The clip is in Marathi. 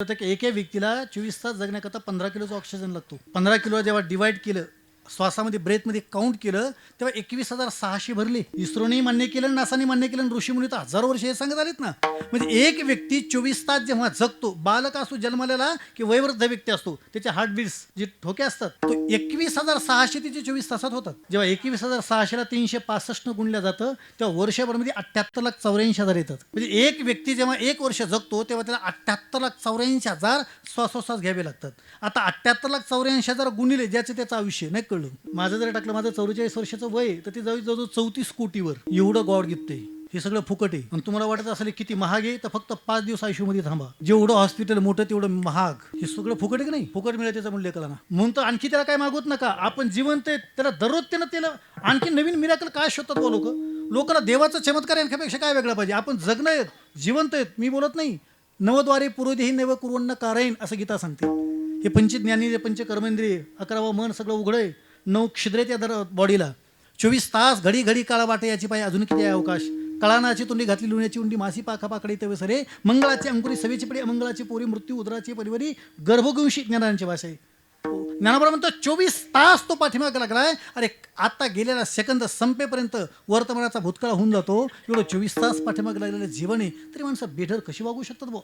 तर व्यक्तीला चोवीस तास जगण्याकरता पंधरा किलोचा ऑक्सिजन लागतो. पंधरा किलो जेव्हा डिवाइड केलं श्वासामध्ये ब्रेथमध्ये काउंट केलं तेव्हा एकवीस हजार सहाशे भरले. इस्रोने मान्य केलं नासाने मान्य केलं आणि ऋषीमुनी तर हजारो वर्ष हे सांगत आलेत ना. म्हणजे एक व्यक्ती चोवीस तास जेव्हा जगतो बालक असतो जन्मलेला की वयवृद्ध व्यक्ती असतो त्याचे हार्टबीट्स जे ठोके असतात तो एकवीस हजार सहाशे तिचे चोवीस तासात होतात. जेव्हा एकवीस हजार सहाशेला तीनशे पासष्ट गुणल्या जातं तेव्हा वर्षभरमध्ये अठ्ठ्याहत्तर लाख चौऱ्याऐंशी हजार येतात. म्हणजे एक व्यक्ती जेव्हा एक वर्ष जगतो तेव्हा त्याला अठ्ठ्याहत्तर लाख चौऱ्याऐंशी हजार श्वासोश्वास घ्यावे लागतात. आता अठ्ठ्याहत्तर लाख चौऱ्याऐंशी हजार गुणिले ज्याचं त्याचं आयुष्य नाही कळलं माझं जर टाकलं माझं चौवेचाळीस वर्षाचं वय तर ते जवळ जवळ चौतीस कोटीवर एवढं गॉड गिफ्ट आहे. हे सगळं फुकट आहे. आणि तुम्हाला वाटत असेल किती महाग आहे तर फक्त पाच दिवस आयुष्यामध्ये थांबा. जेवढं हॉस्पिटल मोठं तेवढं महाग. हे सगळं फुकट आहे की नाही? फुकट मिळेल त्याचं मूल्य कला ना. म्हणून तर आणखी त्याला काय मागवत नका. आपण जिवंत आहे त्याला दररोज त्यानं त्याला आणखी नवीन मिराकल काय शोधतात बा लोक? लोकांना देवाचा चमत्कार यांच्यापेक्षा काय वेगळा पाहिजे? आपण जगणं आहेत जिवंत आहेत. मी बोलत नाही. नवद्वारे पूर्वदेही नव कुर्वन्न कारायण असं गीता सांगते. हे पंचज्ञानी पंच कर्मेंद्रिय अकरावं मन सगळं उघडं आहे. नऊ छिद्रे त्या दर बॉडीला चोवीस तास घडी घडी काळा वाटे याची पाय अजून किती आहे अवकाश? कळानाची तोंडी घातली लुण्याची उंडी मासी पाखा पाकडे तवे सरे मंगळाची अंकुरी सवेची पडी अमंगळाची पोरी मृत्यू उदराची परिवरी गर्भगुंशी ज्ञानांची भाषा आहे. हो. ज्ञानाबरोबर म्हणतो चोवीस तास तो पाठिंबा लागलाय अरे आता गेलेला सेकंद संपेपर्यंत वर्तमानाचा भूतकाळ होऊन जातो. एवढं चोवीस तास पाठिंबा लागलेलं जीवन आहे. तरी माणसं बेढर कशी वागू शकतात बुवा?